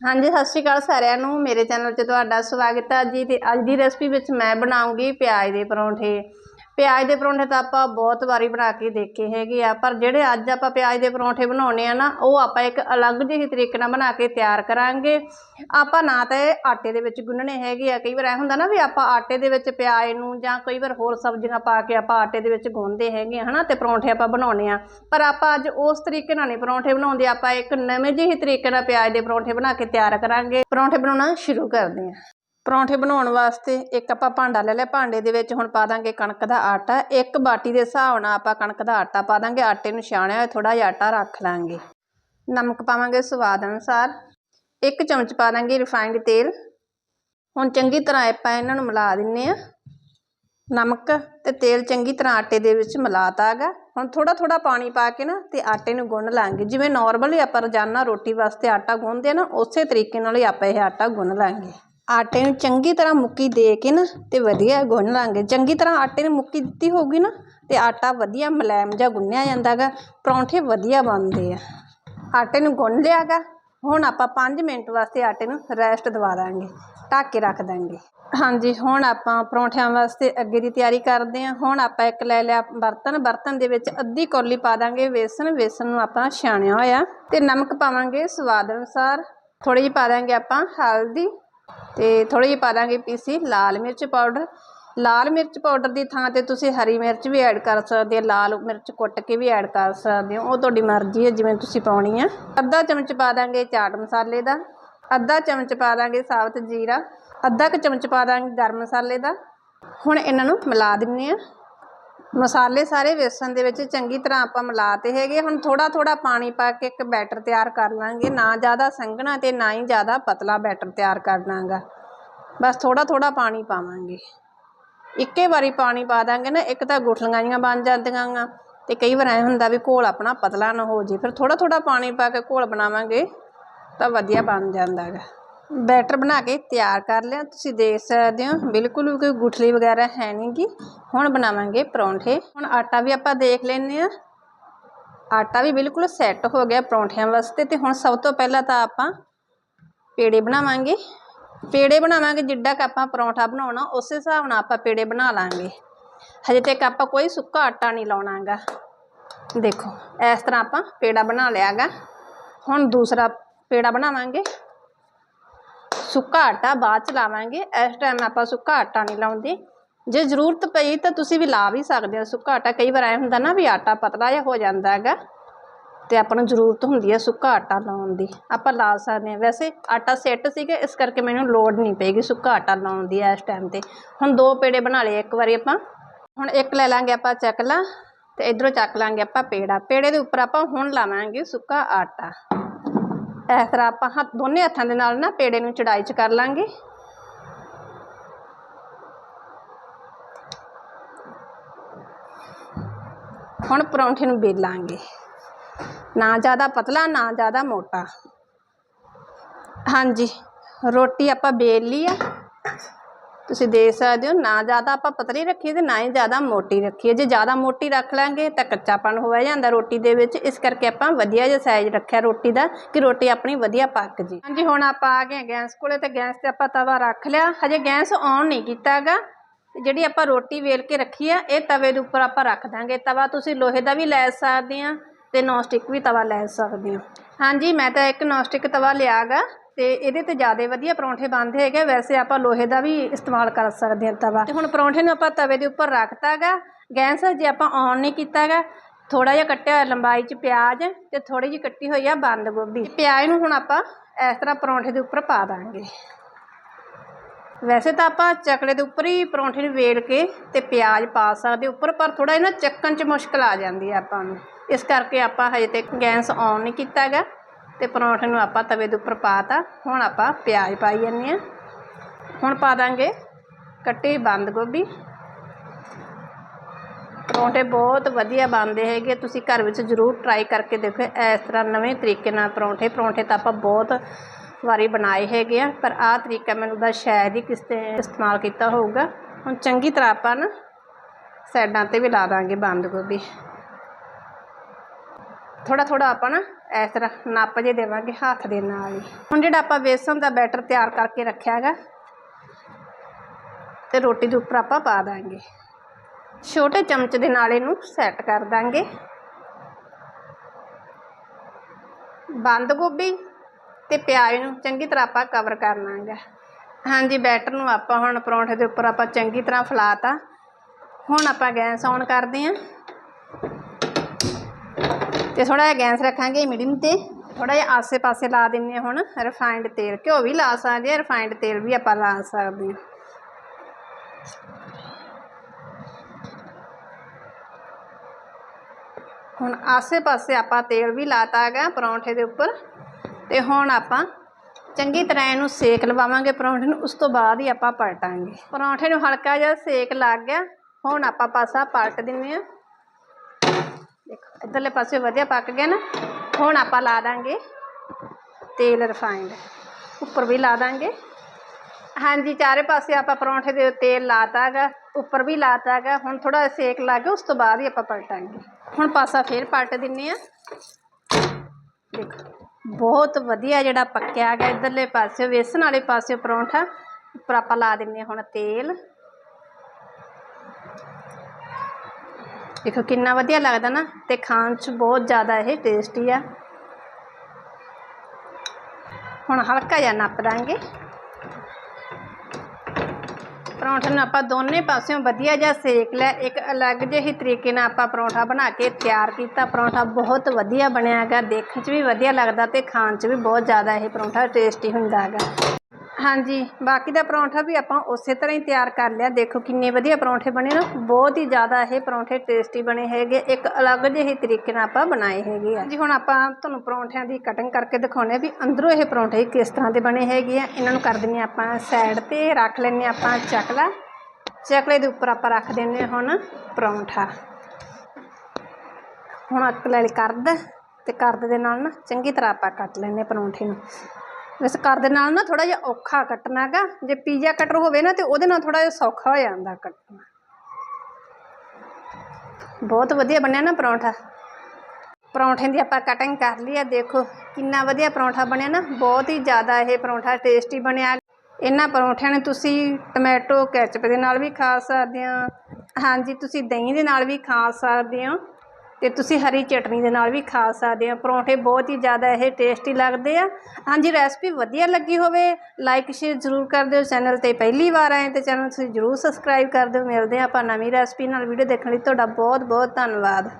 ਹਾਂਜੀ, ਸਤਿ ਸ਼੍ਰੀ ਅਕਾਲ ਸਾਰਿਆਂ ਨੂੰ। ਮੇਰੇ ਚੈਨਲ 'ਤੇ ਤੁਹਾਡਾ ਸਵਾਗਤ ਹੈ ਜੀ ਤੇ ਅੱਜ ਦੀ ਰੈਸਪੀ ਵਿੱਚ ਮੈਂ ਬਣਾਉਂਗੀ ਪਿਆਜ਼ ਦੇ ਪਰੌਂਠੇ। ਪਿਆਜ਼ ਦੇ ਪਰੌਂਠੇ ਤਾਂ ਆਪਾਂ ਬਹੁਤ ਵਾਰੀ ਬਣਾ ਕੇ ਦੇਖੇ ਹੈਗੇ ਆ, ਪਰ ਜਿਹੜੇ ਅੱਜ ਆਪਾਂ ਪਿਆਜ਼ ਦੇ ਪਰੌਂਠੇ ਬਣਾਉਣੇ ਆ ਨਾ, ਉਹ ਆਪਾਂ ਇੱਕ ਅਲੱਗ ਜਿਹੇ ਤਰੀਕੇ ਨਾਲ ਬਣਾ ਕੇ ਤਿਆਰ ਕਰਾਂਗੇ। ਆਪਾਂ ਨਾ ਤਾਂ ਇਹ ਆਟੇ ਦੇ ਵਿੱਚ ਗੁੰਨਣੇ ਹੈਗੇ ਆ, ਕਈ ਵਾਰ ਐ ਹੁੰਦਾ ਨਾ ਵੀ ਆਪਾਂ ਆਟੇ ਦੇ ਵਿੱਚ ਪਿਆਜ਼ ਨੂੰ ਜਾਂ ਕਈ ਵਾਰ ਹੋਰ ਸਬਜ਼ੀਆਂ ਪਾ ਕੇ ਆਪਾਂ ਆਟੇ ਦੇ ਵਿੱਚ ਗੁੰਨਦੇ ਹੈਗੇ ਆ, ਹਨਾ, ਤੇ ਪਰੌਂਠੇ ਆਪਾਂ ਬਣਾਉਣੇ ਆ। ਪਰ ਆਪਾਂ ਅੱਜ ਉਸ ਤਰੀਕੇ ਨਾਲ ਨਹੀਂ ਪਰੌਂਠੇ ਬਣਾਉਂਦੇ, ਆਪਾਂ ਇੱਕ ਨਵੇਂ ਜਿਹੇ ਤਰੀਕੇ ਨਾਲ ਪਿਆਜ਼ ਦੇ ਪਰੌਂਠੇ ਬਣਾ ਕੇ ਤਿਆਰ ਕਰਾਂਗੇ। ਪਰੌਂਠੇ ਬਣਾਉਣਾ ਸ਼ੁਰੂ ਕਰਦੇ ਹਾਂ ਪਰੌਂਠੇ ਬਣਾਉਣ ਵਾਸਤੇ ਇੱਕ ਆਪਾਂ ਭਾਂਡਾ ਲੈ ਲਿਆ, ਭਾਂਡੇ ਦੇ ਵਿੱਚ ਹੁਣ ਪਾ ਦਾਂਗੇ ਕਣਕ ਦਾ ਆਟਾ, ਇੱਕ ਬਾਟੀ ਦੇ ਹਿਸਾਬ ਨਾਲ ਆਪਾਂ ਕਣਕ ਦਾ ਆਟਾ ਪਾ ਦਾਂਗੇ, ਆਟੇ ਨੂੰ ਛਾਣਿਆ ਹੋਇਆ ਥੋੜਾ ਜਿਹਾ ਆਟਾ ਰੱਖ ਲਾਂਗੇ। ਨਮਕ ਪਾਵਾਂਗੇ ਸਵਾਦ ਅਨੁਸਾਰ, ਇੱਕ ਚਮਚ ਪਾ ਦਾਂਗੇ ਰਿਫਾਈਨਡ ਤੇਲ। ਹੁਣ ਚੰਗੀ ਤਰ੍ਹਾਂ ਆਪਾਂ ਇਹਨਾਂ ਨੂੰ ਮਿਲਾ ਦਿੰਨੇ ਆ। ਨਮਕ ਤੇ ਤੇਲ ਚੰਗੀ ਤਰ੍ਹਾਂ ਆਟੇ ਦੇ ਵਿੱਚ ਮਿਲਾਤਾ ਹੈਗਾ। ਹੁਣ ਥੋੜਾ ਥੋੜਾ ਪਾਣੀ ਪਾ ਕੇ ਨਾ ਤੇ ਆਟੇ ਨੂੰ ਗੁੰਨ ਲਾਂਗੇ। ਜਿਵੇਂ ਨਾਰਮਲੀ ਆਪਾਂ ਰੋਜ਼ਾਨਾ ਰੋਟੀ ਵਾਸਤੇ ਆਟਾ ਗੁੰਨਦੇ ਆ ਨਾ, ਉਸੇ ਤਰੀਕੇ ਨਾਲ ਹੀ ਆਪਾਂ ਇਹ ਆਟਾ ਗੁੰਨ ਲਾਂਗੇ। ਆਟੇ ਨੂੰ ਚੰਗੀ ਤਰ੍ਹਾਂ ਮੁੱਕੀ ਦੇ ਕੇ ਨਾ ਅਤੇ ਵਧੀਆ ਗੁੰਨ ਲਾਂਗੇ। ਚੰਗੀ ਤਰ੍ਹਾਂ ਆਟੇ ਨੂੰ ਮੁੱਕੀ ਦਿੱਤੀ ਹੋਊਗੀ ਨਾ ਅਤੇ ਆਟਾ ਵਧੀਆ ਮੁਲਾਇਮ ਜਿਹਾ ਗੁੰਨਿਆ ਜਾਂਦਾ ਗਾ ਪਰੌਂਠੇ ਵਧੀਆ ਬਣਦੇ ਆ। ਆਟੇ ਨੂੰ ਗੁੰਨ ਲਿਆ ਗਾ ਹੁਣ ਆਪਾਂ ਪੰਜ ਮਿੰਟ ਵਾਸਤੇ ਆਟੇ ਨੂੰ ਰੈਸਟ ਦਵਾ ਦਾਂਗੇ, ਢੱਕ ਕੇ ਰੱਖ ਦਾਂਗੇ। ਹਾਂਜੀ, ਹੁਣ ਆਪਾਂ ਪਰੌਂਠਿਆਂ ਵਾਸਤੇ ਅੱਗੇ ਦੀ ਤਿਆਰੀ ਕਰਦੇ ਹਾਂ। ਹੁਣ ਆਪਾਂ ਇੱਕ ਲੈ ਲਿਆ ਬਰਤਨ ਬਰਤਨ ਦੇ ਵਿੱਚ ਅੱਧੀ ਕੌਲੀ ਪਾ ਦਾਂਗੇ, ਵੇਸਣ ਵੇਸਣ ਨੂੰ ਆਪਾਂ ਛਾਣਿਆ ਹੋਇਆ ਤੇ ਨਮਕ ਪਾਵਾਂਗੇ ਸਵਾਦ ਅਨੁਸਾਰ। ਥੋੜੀ ਜਿਹੀ ਪਾ ਦਾਂਗੇ ਆਪਾਂ ਹਲਦੀ ਤੇ ਥੋੜੀ ਜਿਹੀ ਪਾ ਦਾਂਗੇ ਪੀਸੀ ਲਾਲ ਮਿਰਚ ਪਾਊਡਰ ਲਾਲ ਮਿਰਚ ਪਾਊਡਰ ਦੀ ਥਾਂ ਤੇ ਤੁਸੀਂ ਹਰੀ ਮਿਰਚ ਵੀ ਐਡ ਕਰ ਸਕਦੇ ਹੋ, ਲਾਲ ਮਿਰਚ ਕੁੱਟ ਕੇ ਵੀ ਐਡ ਕਰ ਸਕਦੇ ਹੋ, ਉਹ ਤੁਹਾਡੀ ਮਰਜ਼ੀ ਹੈ, ਜਿਵੇਂ ਤੁਸੀਂ ਪਾਉਣੀ ਆ ਅੱਧਾ ਚਮਚ ਪਾ ਦਾਂਗੇ ਚਾਟ ਮਸਾਲੇ ਦਾ, ਅੱਧਾ ਚਮਚ ਪਾ ਦਾਂਗੇ ਸਾਬਤ ਜੀਰਾ, ਅੱਧਾ ਕੁ ਚਮਚ ਪਾ ਦਾਂਗੇ ਗਰਮ ਮਸਾਲੇ ਦਾ। ਹੁਣ ਇਹਨਾਂ ਨੂੰ ਮਿਲਾ ਦਿੰਨੇ ਆ। ਮਸਾਲੇ ਸਾਰੇ ਵੇਸਣ ਦੇ ਵਿੱਚ ਚੰਗੀ ਤਰ੍ਹਾਂ ਆਪਾਂ ਮਿਲਾਤੇ ਹੈਗੇ ਹੁਣ ਥੋੜਾ ਥੋੜਾ ਪਾਣੀ ਪਾ ਕੇ ਇੱਕ ਬੈਟਰ ਤਿਆਰ ਕਰ ਲਾਂਗੇ। ਨਾ ਜ਼ਿਆਦਾ ਸੰਘਣਾ ਤੇ ਨਾ ਹੀ ਜ਼ਿਆਦਾ ਪਤਲਾ ਬੈਟਰ ਤਿਆਰ ਕਰਨਾਗਾ ਬਸ ਥੋੜਾ ਥੋੜਾ ਪਾਣੀ ਪਾਵਾਂਗੇ। ਇੱਕੇ ਵਾਰੀ ਪਾਣੀ ਪਾ ਦਾਂਗੇ ਨਾ, ਇੱਕ ਤਾਂ ਗੁਠਲੀਆਂ ਜੀਆਂ ਬਣ ਜਾਂਦੀਆਂ ਗਾ ਤੇ ਕਈ ਵਾਰ ਐ ਹੁੰਦਾ ਵੀ ਘੋਲ ਆਪਣਾ ਪਤਲਾ ਨਾ ਹੋ ਜੇ। ਫਿਰ ਥੋੜਾ ਥੋੜਾ ਪਾਣੀ ਪਾ ਕੇ ਘੋਲ ਬਣਾਵਾਂਗੇ ਤਾਂ ਵਧੀਆ ਬਣ ਜਾਂਦਾ ਹੈਗਾ ਬੈਟਰ ਬਣਾ ਕੇ ਤਿਆਰ ਕਰ ਲਿਆ। ਤੁਸੀਂ ਦੇਖ ਸਕਦੇ ਹੋ, ਬਿਲਕੁਲ ਵੀ ਕੋਈ ਗੁਠਲੀ ਵਗੈਰਾ ਹੈ ਨਹੀਂ ਗੀ। ਹੁਣ ਬਣਾਵਾਂਗੇ ਪਰੌਂਠੇ। ਹੁਣ ਆਟਾ ਵੀ ਆਪਾਂ ਦੇਖ ਲੈਂਦੇ ਆ ਆਟਾ ਵੀ ਬਿਲਕੁਲ ਸੈੱਟ ਹੋ ਗਿਆ ਪਰੌਂਠਿਆਂ ਵਾਸਤੇ ਤੇ ਹੁਣ ਸਭ ਤੋਂ ਪਹਿਲਾਂ ਤਾਂ ਆਪਾਂ ਪੇੜੇ ਬਣਾਵਾਂਗੇ। ਪੇੜੇ ਬਣਾਵਾਂਗੇ, ਜਿੱਡਾ ਕ ਆਪਾਂ ਪਰੌਂਠਾ ਬਣਾਉਣਾ, ਉਸੇ ਹਿਸਾਬ ਨਾਲ ਆਪਾਂ ਪੇੜੇ ਬਣਾ ਲਾਂਗੇ। ਹਜੇ ਤੱਕ ਆਪਾਂ ਕੋਈ ਸੁੱਕਾ ਆਟਾ ਨਹੀਂ ਲਾਉਣਾਗਾ। ਦੇਖੋ, ਇਸ ਤਰ੍ਹਾਂ ਆਪਾਂ ਪੇੜਾ ਬਣਾ ਲਿਆਗਾ। ਹੁਣ ਦੂਸਰਾ ਪੇੜਾ ਬਣਾਵਾਂਗੇ। ਸੁੱਕਾ ਆਟਾ ਬਾਅਦ ਚ ਲਾਵਾਂਗੇ। ਇਸ ਟਾਈਮ ਆਪਾਂ ਸੁੱਕਾ ਆਟਾ ਨਹੀਂ ਲਾਉਂਦੇ। ਜੇ ਜ਼ਰੂਰਤ ਪਈ ਤਾਂ ਤੁਸੀਂ ਵੀ ਲਾ ਵੀ ਸਕਦੇ ਹੋ। ਸੁੱਕਾ ਆਟਾ ਕਈ ਵਾਰ ਐ ਹੁੰਦਾ ਨਾ ਵੀ ਆਟਾ ਪਤਲਾ ਜਿਹਾ ਹੋ ਜਾਂਦਾ ਹੈਗਾ ਤੇ ਆਪਾਂ ਨੂੰ ਜ਼ਰੂਰਤ ਹੁੰਦੀ ਹੈ ਸੁੱਕਾ ਆਟਾ ਲਾਉਣ ਦੀ। ਆਪਾਂ ਲਾ ਸਕਦੇ ਹਾਂ। ਵੈਸੇ ਆਟਾ ਸੈੱਟ ਸੀਗਾ, ਇਸ ਕਰਕੇ ਮੈਨੂੰ ਲੋੜ ਨਹੀਂ ਪਏਗੀ ਸੁੱਕਾ ਆਟਾ ਲਾਉਣ ਦੀ ਇਸ ਟਾਈਮ ਤੇ। ਹੁਣ ਦੋ ਪੇੜੇ ਬਣਾ ਲਏ ਇੱਕ ਵਾਰੀ ਆਪਾਂ। ਹੁਣ ਇੱਕ ਲੈ ਲਾਂਗੇ ਆਪਾਂ ਚੱਕਲਾ ਤੇ ਇਧਰੋਂ ਚੱਕ ਲਾਂਗੇ ਆਪਾਂ ਪੇੜਾ। ਪੇੜੇ ਦੇ ਉੱਪਰ ਆਪਾਂ ਹੁਣ ਲਾਵਾਂਗੇ ਸੁੱਕਾ ਆਟਾ। ਇਸ ਤਰ੍ਹਾਂ ਆਪਾਂ ਹੱਥ ਦੋਨੇ ਹੱਥਾਂ ਦੇ ਨਾਲ ਨਾ ਪੇੜੇ ਨੂੰ ਚੜਾਈ ਚ ਕਰ ਲਾਂਗੇ। ਹੁਣ ਪਰੌਂਠੇ ਨੂੰ ਬੇਲਾਂਗੇ ਨਾ ਜ਼ਿਆਦਾ ਪਤਲਾ, ਨਾ ਜ਼ਿਆਦਾ ਮੋਟਾ। ਹਾਂਜੀ, ਰੋਟੀ ਆਪਾਂ ਬੇਲ ਲਈ ਆ। ਤੁਸੀਂ ਦੇਖ ਸਕਦੇ ਹੋ, ਨਾ ਜ਼ਿਆਦਾ ਆਪਾਂ ਪਤਲੀ ਰੱਖੀਏ ਤੇ ਨਾ ਹੀ ਜ਼ਿਆਦਾ ਮੋਟੀ ਰੱਖੀਏ। ਜੇ ਜ਼ਿਆਦਾ ਮੋਟੀ ਰੱਖ ਲਾਂਗੇ ਤਾਂ ਕੱਚਾਪਣ ਹੋ ਜਾਂਦਾ ਰੋਟੀ ਦੇ ਵਿੱਚ। ਇਸ ਕਰਕੇ ਆਪਾਂ ਵਧੀਆ ਜਿਹਾ ਸਾਈਜ਼ ਰੱਖਿਆ ਰੋਟੀ ਦਾ ਕਿ ਰੋਟੀ ਆਪਣੀ ਵਧੀਆ ਪੱਕ ਜੀ। ਹਾਂਜੀ, ਹੁਣ ਆਪਾਂ ਆ ਗਏ ਗੈਸ ਕੋਲੇ ਤੇ ਗੈਸ ਤੇ ਆਪਾਂ ਤਵਾ ਰੱਖ ਲਿਆ। ਹਜੇ ਗੈਸ ਆਨ ਨਹੀਂ ਕੀਤਾਗਾ ਤੇ ਜਿਹੜੀ ਆਪਾਂ ਰੋਟੀ ਵੇਲ ਕੇ ਰੱਖੀ ਆ, ਇਹ ਤਵੇ ਦੇ ਉੱਪਰ ਆਪਾਂ ਰੱਖ ਦਾਂਗੇ। ਤਵਾ ਤੁਸੀਂ ਲੋਹੇ ਦਾ ਵੀ ਲੈ ਸਕਦੇ ਆ ਤੇ ਨੌਨਸਟਿਕ ਵੀ ਤਵਾ ਲੈ ਸਕਦੇ ਹੋ। ਹਾਂਜੀ, ਮੈਂ ਤਾਂ ਇੱਕ ਨੌਨਸਟਿਕ ਤਵਾ ਲਿਆਗਾ ਤੇ ਇਹਦੇ ਤੇ ਜ਼ਿਆਦਾ ਵਧੀਆ ਪਰੌਂਠੇ ਬਣਦੇ ਹੈਗੇ ਵੈਸੇ ਆਪਾਂ ਲੋਹੇ ਦਾ ਵੀ ਇਸਤੇਮਾਲ ਕਰ ਸਕਦੇ ਹਾਂ ਤਵਾ। ਤੇ ਹੁਣ ਪਰੌਂਠੇ ਨੂੰ ਆਪਾਂ ਤਵੇ ਦੇ ਉੱਪਰ ਰੱਖਤਾਗਾ। ਗੈਸ ਜੇ ਆਪਾਂ ਔਨ ਨਹੀਂ ਕੀਤਾਗਾ ਥੋੜਾ ਜਿਹਾ ਕੱਟਿਆ ਹੋਇਆ ਲੰਬਾਈ 'ਚ ਪਿਆਜ਼ ਤੇ ਥੋੜੀ ਜਿਹੀ ਕੱਟੀ ਹੋਈ ਆ ਬੰਦ ਗੋਭੀ। ਪਿਆਜ਼ ਨੂੰ ਹੁਣ ਆਪਾਂ ਇਸ ਤਰ੍ਹਾਂ ਪਰੌਂਠੇ ਦੇ ਉੱਪਰ ਪਾ ਦਾਂਗੇ। ਵੈਸੇ ਤਾਂ ਆਪਾਂ ਚਕਲੇ ਦੇ ਉੱਪਰ ਹੀ ਪਰੌਂਠੇ ਨੂੰ ਵੇਲ ਕੇ ਤੇ ਪਿਆਜ਼ ਪਾ ਸਕਦੇ ਉੱਪਰ, ਪਰ ਥੋੜਾ ਇਹਨਾਂ ਚੱਕਣ 'ਚ ਮੁਸ਼ਕਲ ਆ ਜਾਂਦੀ ਹੈ ਆਪਾਂ ਨੂੰ। ਇਸ ਕਰਕੇ ਆਪਾਂ ਹਜੇ ਤੱਕ ਗੈਸ ਔਨ ਨਹੀਂ ਕੀਤਾ ਅਤੇ ਪਰੌਂਠੇ ਨੂੰ ਆਪਾਂ ਤਵੇ ਦੇ ਉੱਪਰ ਪਾਤਾ। ਹੁਣ ਆਪਾਂ ਪਿਆਜ਼ ਪਾਈ ਜਾਂਦੇ ਹਾਂ। ਹੁਣ ਪਾ ਦਾਂਗੇ ਕੱਟੀ ਬੰਦ ਗੋਭੀ। ਪਰੌਂਠੇ ਬਹੁਤ ਵਧੀਆ ਬਣਦੇ ਹੈਗੇ ਤੁਸੀਂ ਘਰ ਵਿੱਚ ਜ਼ਰੂਰ ਟਰਾਈ ਕਰਕੇ ਦੇਖੋ। ਇਸ ਤਰ੍ਹਾਂ ਨਵੇਂ ਤਰੀਕੇ ਨਾਲ ਪਰੌਂਠੇ। ਪਰੌਂਠੇ ਤਾਂ ਆਪਾਂ ਬਹੁਤ ਵਾਰੀ ਬਣਾਏ ਹੈਗੇ ਆ। ਪਰ ਆਹ ਤਰੀਕਾ ਮੈਨੂੰ ਦਾ ਸ਼ਾਇਦ ਹੀ ਕਿਸ ਤੇ ਇਸਤੇਮਾਲ ਕੀਤਾ ਹੋਊਗਾ। ਹੁਣ ਚੰਗੀ ਤਰ੍ਹਾਂ ਆਪਾਂ ਨਾ ਸਾਈਡਾਂ ਤੇ ਵੀ ਲਾ ਦਾਂਗੇ ਬੰਦ ਗੋਭੀ। ਥੋੜਾ ਥੋੜਾ ਆਪਾਂ ਨਾ ਇਸ ਤਰ੍ਹਾਂ ਨੱਪ ਜੇ ਦੇਵਾਂਗੇ ਹੱਥ ਦੇ ਨਾਲ ਹੀ। ਹੁਣ ਜਿਹੜਾ ਆਪਾਂ ਬੇਸਨ ਦਾ ਬੈਟਰ ਤਿਆਰ ਕਰਕੇ ਰੱਖਿਆ ਹੈਗਾ, ਤੇ ਰੋਟੀ ਦੇ ਉੱਪਰ ਆਪਾਂ ਪਾ ਦਾਂਗੇ। ਛੋਟੇ ਚਮਚ ਦੇ ਨਾਲ ਇਹਨੂੰ ਸੈੱਟ ਕਰ ਦਾਂਗੇ। ਬੰਦ ਗੋਭੀ ਤੇ ਪਿਆਜ਼ ਨੂੰ ਚੰਗੀ ਤਰ੍ਹਾਂ ਆਪਾਂ ਕਵਰ ਕਰ ਹੈਗਾ ਹਾਂਜੀ, ਬੈਟਰ ਨੂੰ ਆਪਾਂ ਹੁਣ ਪਰੌਂਠੇ ਦੇ ਉੱਪਰ ਆਪਾਂ ਚੰਗੀ ਤਰ੍ਹਾਂ ਫੈਲਾਤਾ। ਹੁਣ ਆਪਾਂ ਗੈਸ ਔਨ ਕਰਦੇ ਆਂ ਤੇ ਥੋੜਾ ਜਿਹਾ ਗੈਸ ਰੱਖਾਂਗੇ ਮੀਡੀਅਮ ਤੇ। ਥੋੜਾ ਜਿਹਾ ਆਸੇ-ਪਾਸੇ ਲਾ ਦਿੰਨੇ ਆ ਹੁਣ ਰਿਫਾਈਨਡ ਤੇਲ। ਘਿਓ ਵੀ ਲਾ ਸਕਦੇ ਆ ਰਿਫਾਈਨਡ ਤੇਲ ਵੀ ਆਪਾਂ ਲਾ ਸਕਦੇ ਆ ਹੁਣ ਆਸੇ-ਪਾਸੇ ਆਪਾਂ ਤੇਲ ਵੀ ਲਾਤਾ ਹੈਗਾ ਪਰੌਂਠੇ ਦੇ ਉੱਪਰ। ਤੇ ਹੁਣ ਆਪਾਂ ਚੰਗੀ ਤਰ੍ਹਾਂ ਇਹਨੂੰ ਸੇਕ ਲਵਾਵਾਂਗੇ ਪਰੌਂਠੇ ਨੂੰ, ਉਸ ਤੋਂ ਬਾਅਦ ਹੀ ਆਪਾਂ ਪਲਟਾਂਗੇ। ਪਰੌਂਠੇ ਨੂੰ ਹਲਕਾ ਜਿਹਾ ਸੇਕ ਲੱਗ ਗਿਆ। ਹੁਣ ਆਪਾਂ ਪਾਸਾ ਪਲਟ ਦਿੰਨੇ ਆ ਦੇਖੋ ਇੱਧਰਲੇ ਪਾਸੇ ਵਧੀਆ ਪੱਕ ਗਏ ਨਾ, ਹੁਣ ਆਪਾਂ ਲਾ ਦਾਂਗੇ ਤੇਲ ਰਿਫਾਈਨਡ ਉੱਪਰ ਵੀ ਲਾ ਦਾਂਗੇ। ਹਾਂਜੀ, ਚਾਰੇ ਪਾਸੇ ਆਪਾਂ ਪਰੌਂਠੇ ਦੇ ਤੇਲ ਲਾਤਾ ਹੈਗਾ ਉੱਪਰ ਵੀ ਲਾਤਾ ਹੈਗਾ ਹੁਣ ਥੋੜਾ ਸੇਕ ਲਾ ਕੇ ਉਸ ਤੋਂ ਬਾਅਦ ਹੀ ਆਪਾਂ ਪਲਟਾਂਗੇ। ਹੁਣ ਪਾਸਾ ਫੇਰ ਪਲਟ ਦਿੰਨੇ ਆ। ਦੇਖੋ, ਬਹੁਤ ਵਧੀਆ ਜਿਹੜਾ ਪੱਕਿਆ ਹੈਗਾ ਇੱਧਰਲੇ ਪਾਸੇ, ਵੇਸਣ ਵਾਲੇ ਪਾਸੇ ਪਰੌਂਠਾ, ਉੱਪਰ ਆਪਾਂ ਲਾ ਦਿੰਨੇ ਆ ਹੁਣ ਤੇਲ। ਦੇਖੋ, ਕਿੰਨਾ ਵਧੀਆ ਲੱਗਦਾ ਨਾ ਤੇ ਖਾਣ 'ਚ ਬਹੁਤ ਜ਼ਿਆਦਾ ਇਹ ਟੇਸਟੀ ਆ। ਹੁਣ ਹਲਕਾ ਜਿਹਾ ਨੱਪ ਦਾਂਗੇ। ਪਰੌਂਠੇ ਨੂੰ ਆਪਾਂ ਦੋਨੇ ਪਾਸਿਓਂ ਵਧੀਆ ਜਿਹਾ ਸੇਕ ਲਿਆ। ਇੱਕ ਅਲੱਗ ਜਿਹੇ ਤਰੀਕੇ ਨਾਲ ਆਪਾਂ ਪਰੌਂਠਾ ਬਣਾ ਕੇ ਤਿਆਰ ਕੀਤਾ। ਪਰੌਂਠਾ ਬਹੁਤ ਵਧੀਆ ਬਣਿਆ ਹੈਗਾ। ਦੇਖਣ 'ਚ ਵੀ ਵਧੀਆ ਲੱਗਦਾ ਤੇ ਖਾਣ 'ਚ ਵੀ ਬਹੁਤ ਜ਼ਿਆਦਾ ਇਹ ਪਰੌਂਠਾ ਟੇਸਟੀ ਹੁੰਦਾ ਹੈਗਾ। ਹਾਂਜੀ, ਬਾਕੀ ਦਾ ਪਰੌਂਠਾ ਵੀ ਆਪਾਂ ਉਸੇ ਤਰ੍ਹਾਂ ਹੀ ਤਿਆਰ ਕਰ ਲਿਆ। ਦੇਖੋ ਕਿੰਨੇ ਵਧੀਆ ਪਰੌਂਠੇ ਬਣੇ ਨਾ, ਬਹੁਤ ਹੀ ਜ਼ਿਆਦਾ ਇਹ ਪਰੌਂਠੇ ਟੇਸਟੀ ਬਣੇ ਹੈਗੇ, ਇੱਕ ਅਲੱਗ ਜਿਹੇ ਤਰੀਕੇ ਨਾਲ ਆਪਾਂ ਬਣਾਏ ਹੈਗੇ ਆ। ਜੀ ਹੁਣ ਆਪਾਂ ਤੁਹਾਨੂੰ ਪਰੌਂਠਿਆਂ ਦੀ ਕਟਿੰਗ ਕਰਕੇ ਦਿਖਾਉਣੇ ਵੀ ਅੰਦਰੋਂ ਇਹ ਪਰੌਂਠੇ ਕਿਸ ਤਰ੍ਹਾਂ ਦੇ ਬਣੇ ਹੈਗੇ ਆ। ਇਹਨਾਂ ਨੂੰ ਕਰ ਦਿੰਨੇ ਆਪਾਂ ਸਾਈਡ ਤੇ, ਰੱਖ ਲੈਣੇ ਆਪਾਂ ਚਕਲਾ। ਚਕਲੇ ਦੇ ਉੱਪਰ ਆਪਾਂ ਰੱਖ ਦਿੰਨੇ ਹੁਣ ਪਰੌਂਠਾ। ਹੁਣ ਅੱਕ ਲੈ ਲਈ ਕਰਦ, ਤੇ ਕਰਦ ਦੇ ਨਾਲ ਨਾ ਚੰਗੀ ਤਰ੍ਹਾਂ ਆਪਾਂ ਕੱਟ ਲੈਣੇ ਪਰੌਂਠੇ ਨੂੰ। ਵੈਸੇ ਦੇ ਨਾਲ ਨਾ ਥੋੜਾ ਜਿਹਾ ਔਖਾ ਕੱਟਣਾ ਜੇ ਪੀਜ਼ਾ ਕਟਰ ਹੋਵੇ ਨਾ ਤੇ ਉਹਦੇ ਨਾਲ ਥੋੜਾ ਜਿਹਾ ਸੌਖਾ ਹੋ ਜਾਂਦਾ ਕੱਟਣਾ। ਬਹੁਤ ਵਧੀਆ ਬਣਿਆ ਨਾ ਪਰੌਂਠਾ। ਪਰੌਂਠੇ ਦੀ ਆਪਾਂ ਕਟਿੰਗ ਕਰ ਲਈ ਆ, ਦੇਖੋ ਕਿੰਨਾ ਵਧੀਆ ਪਰੌਂਠਾ ਬਣਿਆ ਨਾ। ਬਹੁਤ ਹੀ ਜ਼ਿਆਦਾ ਇਹ ਪਰੌਂਠਾ ਟੇਸਟੀ ਬਣਿਆ। ਇਹਨਾਂ ਪਰੌਂਠਿਆਂ ਨੂੰ ਤੁਸੀਂ ਟੋਮੈਟੋ ਕੈਚਪ ਦੇ ਨਾਲ ਵੀ ਖਾ ਸਕਦੇ ਹੋ। ਹਾਂਜੀ, ਤੁਸੀਂ ਦਹੀਂ ਦੇ ਨਾਲ ਵੀ ਖਾ ਸਕਦੇ ਹੋ। ਤੇ ਤੁਸੀਂ ਹਰੀ ਚਟਨੀ ਦੇ ਨਾਲ ਵੀ ਖਾ ਸਕਦੇ ਹੋ ਪਰੌਂਠੇ ਬਹੁਤ ਹੀ ਜ਼ਿਆਦਾ ਇਹ ਟੇਸਟੀ ਲੱਗਦੇ ਆ। ਹਾਂਜੀ ਰੈਸਪੀ ਵਧੀਆ ਲੱਗੀ ਹੋਵੇ ਲਾਈਕ ਸ਼ੇਅਰ ਜ਼ਰੂਰ ਕਰ ਦਿਓ। ਚੈਨਲ ਤੇ ਪਹਿਲੀ ਵਾਰ ਆਏ ਤੇ ਚੈਨਲ ਤੁਸੀਂ ਜ਼ਰੂਰ ਸਬਸਕ੍ਰਾਈਬ ਕਰ ਦਿਓ। ਮਿਲਦੇ ਆ ਆਪਾਂ ਨਵੀਂ ਰੈਸਪੀ ਨਾਲ। ਵੀਡੀਓ ਦੇਖਣ ਲਈ ਤੁਹਾਡਾ ਬਹੁਤ ਬਹੁਤ ਧੰਨਵਾਦ।